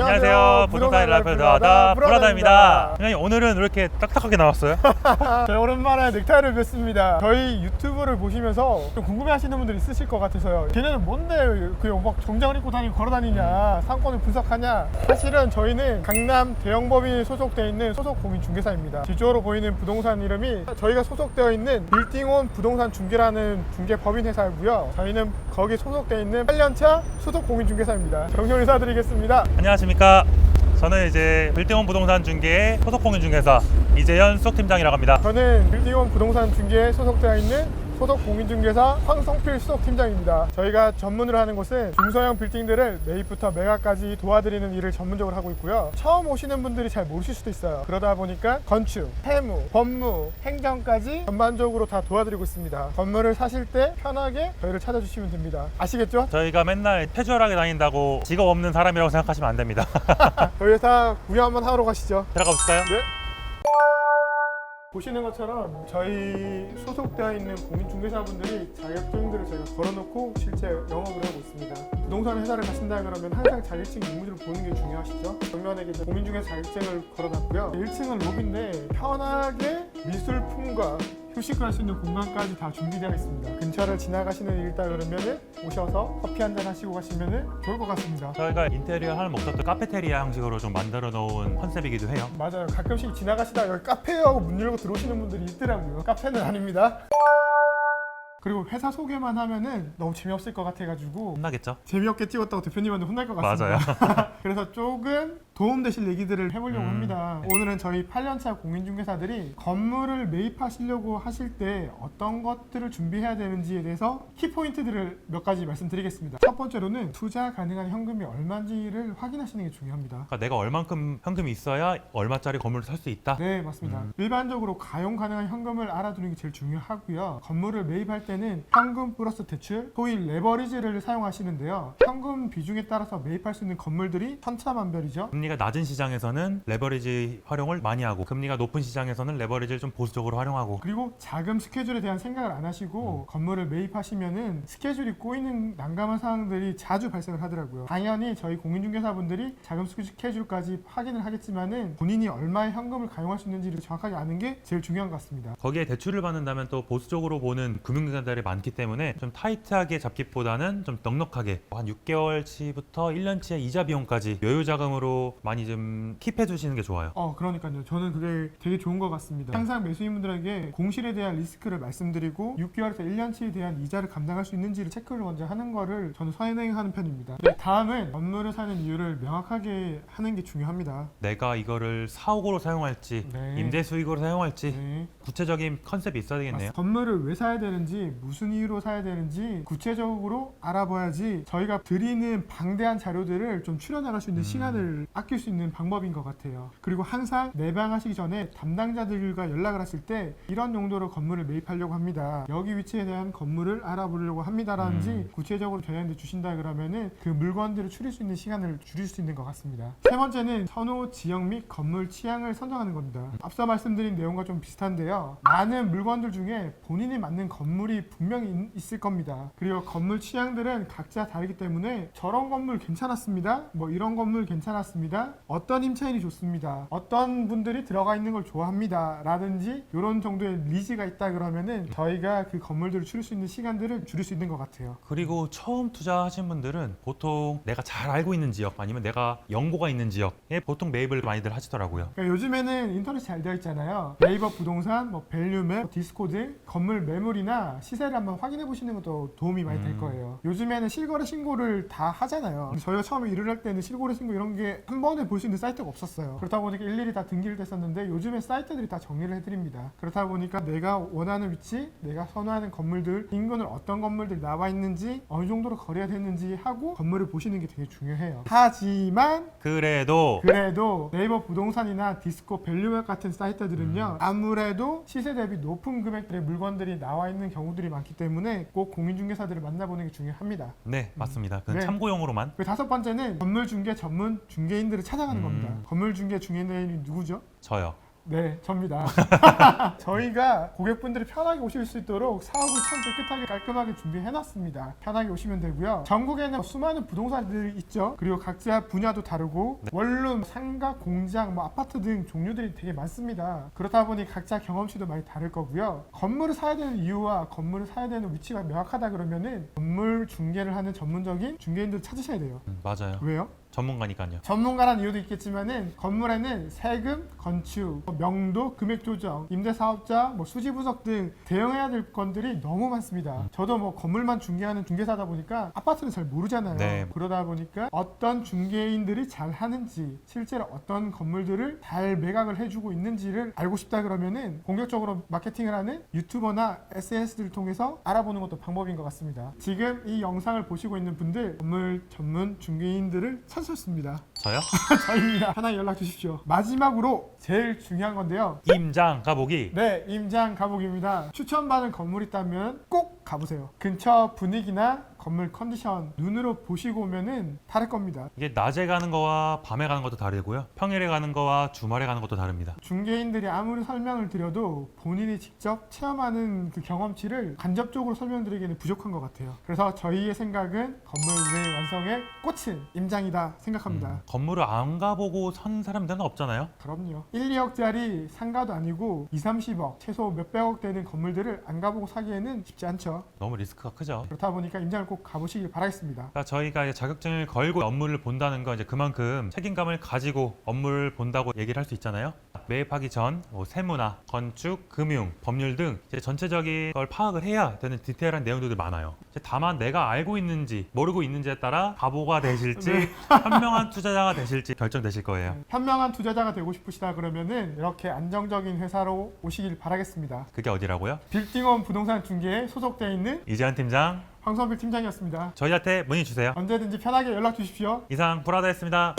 안녕하세요. 부동산 라이프 더하다 브라다입니다. 선생님 오늘은 왜 이렇게 딱딱하게 나왔어요? 네, 오랜만에 넥타이를 뵙습니다. 저희 유튜브를 보시면서 좀 궁금해하시는 분들이 있으실 것 같아서요. 걔네는 뭔데 그막 정장을 입고 다니고 걸어다니냐, 상권을 분석하냐. 사실은 저희는 강남 대형법인에 소속되어 있는 소속 공인 중개사입니다. 뒤쪽으로 보이는 부동산 이름이 저희가 소속되어 있는 빌딩온 부동산 중개라는 중개 법인 회사이고요. 저희는 거기 소속되어 있는 8년차 소속 공인 중개사입니다. 정형 인사드리겠습니다. 안녕하십니까. 저는 이제 빌딩원 부동산 중개의 소속 공인 중개사 이재현 수석팀장이라고 합니다. 저는 빌딩원 부동산 중개에 소속되어 있는 소속 공인중개사 황성필 수석팀장입니다. 저희가 전문으로 하는 곳은 중소형 빌딩들을 매입부터 매각까지 도와드리는 일을 전문적으로 하고 있고요. 처음 오시는 분들이 잘 모르실 수도 있어요. 그러다 보니까 건축, 세무, 법무, 행정까지 전반적으로 다 도와드리고 있습니다. 건물을 사실 때 편하게 저희를 찾아주시면 됩니다. 아시겠죠? 저희가 맨날 캐주얼하게 다닌다고 직업 없는 사람이라고 생각하시면 안 됩니다. 저희 회사 구경 한번 하러 가시죠. 들어가 보실까요? 네. 보시는 것처럼 저희 소속되어 있는 공인중개사분들이 자격증들을 저희가 걸어놓고 실제 영업을 하고 있습니다. 부동산 회사를 가신다 그러면 항상 자격증 임무들을 보는 게 중요하시죠. 정면에 이제 공인중개사 자격증을 걸어놨고요. 1층은 로비인데 편하게 미술품과 휴식을 할 수 있는 공간까지 다 준비되어 있습니다. 근처를 지나가시는 일이다 그러면은 오셔서 커피 한 잔 하시고 가시면은 좋을 것 같습니다. 저희가 인테리어 하는 목적도 카페테리아 형식으로 좀 만들어 놓은 컨셉이기도 해요. 맞아요. 가끔씩 지나가시다 여기 카페요 하고 문 열고 들어오시는 분들이 있더라고요. 카페는 아닙니다. 그리고 회사 소개만 하면은 너무 재미없을 것 같아가지고 혼나겠죠? 재미없게 찍었다고 대표님한테 혼날 것 같습니다. 맞아요. 그래서 조금 도움되실 얘기들을 해보려고 음. 합니다. 오늘은 저희 8년차 공인중개사들이 건물을 매입하시려고 하실 때 어떤 것들을 준비해야 되는지에 대해서 키포인트들을 몇 가지 말씀드리겠습니다. 첫 번째로는 투자 가능한 현금이 얼마인지를 확인하시는 게 중요합니다. 그러니까 내가 얼만큼 현금이 있어야 얼마짜리 건물을 살 수 있다? 네, 맞습니다. 음. 일반적으로 가용 가능한 현금을 알아두는 게 제일 중요하고요. 건물을 매입할 때는 현금 플러스 대출, 소위 레버리지를 사용하시는데요. 현금 비중에 따라서 매입할 수 있는 건물들이 천차만별이죠. 금리 가 낮은 시장에서는 레버리지 활용을 많이 하고 금리가 높은 시장에서는 레버리지를 좀 보수적으로 활용하고 그리고 자금 스케줄에 대한 생각을 안 하시고 건물을 매입하시면은 스케줄이 꼬이는 난감한 상황들이 자주 발생을 하더라고요. 당연히 저희 공인중개사분들이 자금 스케줄까지 확인을 하겠지만은 본인이 얼마의 현금을 가용할 수 있는지를 정확하게 아는 게 제일 중요한 것 같습니다. 거기에 대출을 받는다면 또 보수적으로 보는 금융기관들이 많기 때문에 좀 타이트하게 잡기보다는 좀 넉넉하게 한 6개월치부터 1년치의 이자 비용까지 여유 자금으로 많이 좀 킵해 주시는 게 좋아요. 어, 그러니까요. 저는 그게 되게 좋은 것 같습니다. 항상 매수인분들에게 공실에 대한 리스크를 말씀드리고 6개월에서 1년치에 대한 이자를 감당할 수 있는지를 체크를 먼저 하는 거를 저는 선행하는 편입니다. 네, 다음은 건물을 사는 이유를 명확하게 하는 게 중요합니다. 내가 이거를 사옥으로 사용할지 네. 임대 수익으로 사용할지 네. 구체적인 컨셉이 있어야 되겠네요. 건물을 왜 사야 되는지 무슨 이유로 사야 되는지 구체적으로 알아봐야지 저희가 드리는 방대한 자료들을 좀 출연할 수 있는 음. 시간을 아낄 수 있는 방법인 것 같아요. 그리고 항상 내방하시기 전에 담당자들과 연락을 하실 때 이런 용도로 건물을 매입하려고 합니다. 여기 위치에 대한 건물을 알아보려고 합니다라든지 음. 구체적으로 저희한테 주신다 그러면은 그 물건들을 추릴 수 있는 시간을 줄일 수 있는 것 같습니다. 세 번째는 선호 지역 및 건물 취향을 선정하는 겁니다. 앞서 말씀드린 내용과 좀 비슷한데요. 많은 물건들 중에 본인이 맞는 건물이 분명히 있- 있을 겁니다. 그리고 건물 취향들은 각자 다르기 때문에 저런 건물 괜찮았습니다. 뭐 이런 건물 괜찮았습니다. 어떤 임차인이 좋습니다. 어떤 분들이 들어가 있는 걸 좋아합니다. 라든지 이런 정도의 리즈가 있다 그러면은 저희가 그 건물들을 줄일 수 있는 시간들을 줄일 수 있는 것 같아요. 그리고 처음 투자하신 분들은 보통 내가 잘 알고 있는 지역 아니면 내가 연고가 있는 지역에 보통 매입을 많이들 하시더라고요. 그러니까 요즘에는 인터넷이 잘 되어 있잖아요. 네이버 부동산, 뭐 밸류맵, 디스코드, 건물 매물이나 시세를 한번 확인해 보시는 것도 도움이 많이 될 음. 거예요. 요즘에는 실거래 신고를 다 하잖아요. 저희가 처음에 일을 할 때는 실거래 신고 이런 게 한 번에 볼 수 있는 사이트가 없었어요. 그렇다 보니까 일일이 다 등기를 됐었는데 요즘에 사이트들이 다 정리를 해드립니다. 그렇다 보니까 내가 원하는 위치, 내가 선호하는 건물들, 인근을 어떤 건물들이 나와 있는지, 어느 정도로 거래가 됐는지 하고 건물을 보시는 게 되게 중요해요. 하지만 그래도 그래도 네이버 부동산이나 디스코 밸류맵 같은 사이트들은요 음. 아무래도 시세 대비 높은 금액들의 물건들이 나와 있는 경우들이 많기 때문에 꼭 공인중개사들을 만나보는 게 중요합니다. 네 맞습니다. 그건 네. 참고용으로만 그 다섯 번째는 건물 중개 전문 중개인 들을 찾아가는 음. 겁니다. 건물 중개 중개인이 누구죠? 저요. 네, 접니다. 저희가 고객분들이 편하게 오실 수 있도록 사업을 참 깨끗하게 깔끔하게 준비해놨습니다. 편하게 오시면 되고요. 전국에는 수많은 부동산들이 있죠. 그리고 각자 분야도 다르고 원룸, 상가, 공장, 뭐 아파트 등 종류들이 되게 많습니다. 그렇다 보니 각자 경험치도 많이 다를 거고요. 건물을 사야 되는 이유와 건물을 사야 되는 위치가 명확하다 그러면은 건물 중개를 하는 전문적인 중개인들 찾으셔야 돼요. 음, 맞아요. 왜요? 전문가니까요. 전문가라는 이유도 있겠지만은 건물에는 세금, 건축, 뭐 명도, 금액 조정, 임대 사업자, 뭐 수지 분석 등 대응해야 될 건들이 너무 많습니다. 저도 뭐 건물만 중개하는 중개사다 보니까 아파트는 잘 모르잖아요. 네. 그러다 보니까 어떤 중개인들이 잘 하는지 실제로 어떤 건물들을 잘 매각을 해주고 있는지를 알고 싶다 그러면은 본격적으로 마케팅을 하는 유튜버나 SNS들을 통해서 알아보는 것도 방법인 것 같습니다. 지금 이 영상을 보시고 있는 분들 건물 전문 중개인들을 찾으 셨습니다. 저요? 저희입니다. 하나 연락 주십시오. 마지막으로 제일 중요한 건데요. 임장 가보기. 네, 임장 가복입니다. 추천받은 건물 있다면 꼭 가보세요. 근처 분위기나 건물 컨디션 눈으로 보시고 오면은 다를 겁니다. 이게 낮에 가는 거와 밤에 가는 것도 다르고요. 평일에 가는 거와 주말에 가는 것도 다릅니다. 중개인들이 아무리 설명을 드려도 본인이 직접 체험하는 그 경험치를 간접적으로 설명드리기에는 부족한 것 같아요. 그래서 저희의 생각은 건물 내 완성의 꽃은 임장이다 생각합니다. 음, 건물을 안 가보고 선 사람들은 없잖아요. 그럼요. 1, 2억짜리 상가도 아니고 2, 30억, 최소 몇백억 되는 건물들을 안 가보고 사기에는 쉽지 않죠. 너무 리스크가 크죠. 그렇다 보니까 임장을 꼭 가보시길 바라겠습니다. 그러니까 저희가 이제 자격증을 걸고 업무를 본다는 건 이제 그만큼 책임감을 가지고 업무를 본다고 얘기를 할 수 있잖아요. 매입하기 전 뭐 세무나 건축, 금융, 법률 등 전체적인 걸 파악을 해야 되는 디테일한 내용들이 많아요. 다만 내가 알고 있는지 모르고 있는지에 따라 바보가 되실지 네. 현명한 투자자가 되실지 결정되실 거예요. 현명한 투자자가 되고 싶으시다 그러면은 이렇게 안정적인 회사로 오시길 바라겠습니다. 그게 어디라고요? 빌딩원 부동산 중개에 소속되어 있는 이재한 팀장 황선필 팀장이었습니다. 저희한테 문의 주세요. 언제든지 편하게 연락 주십시오. 이상 브라더였습니다.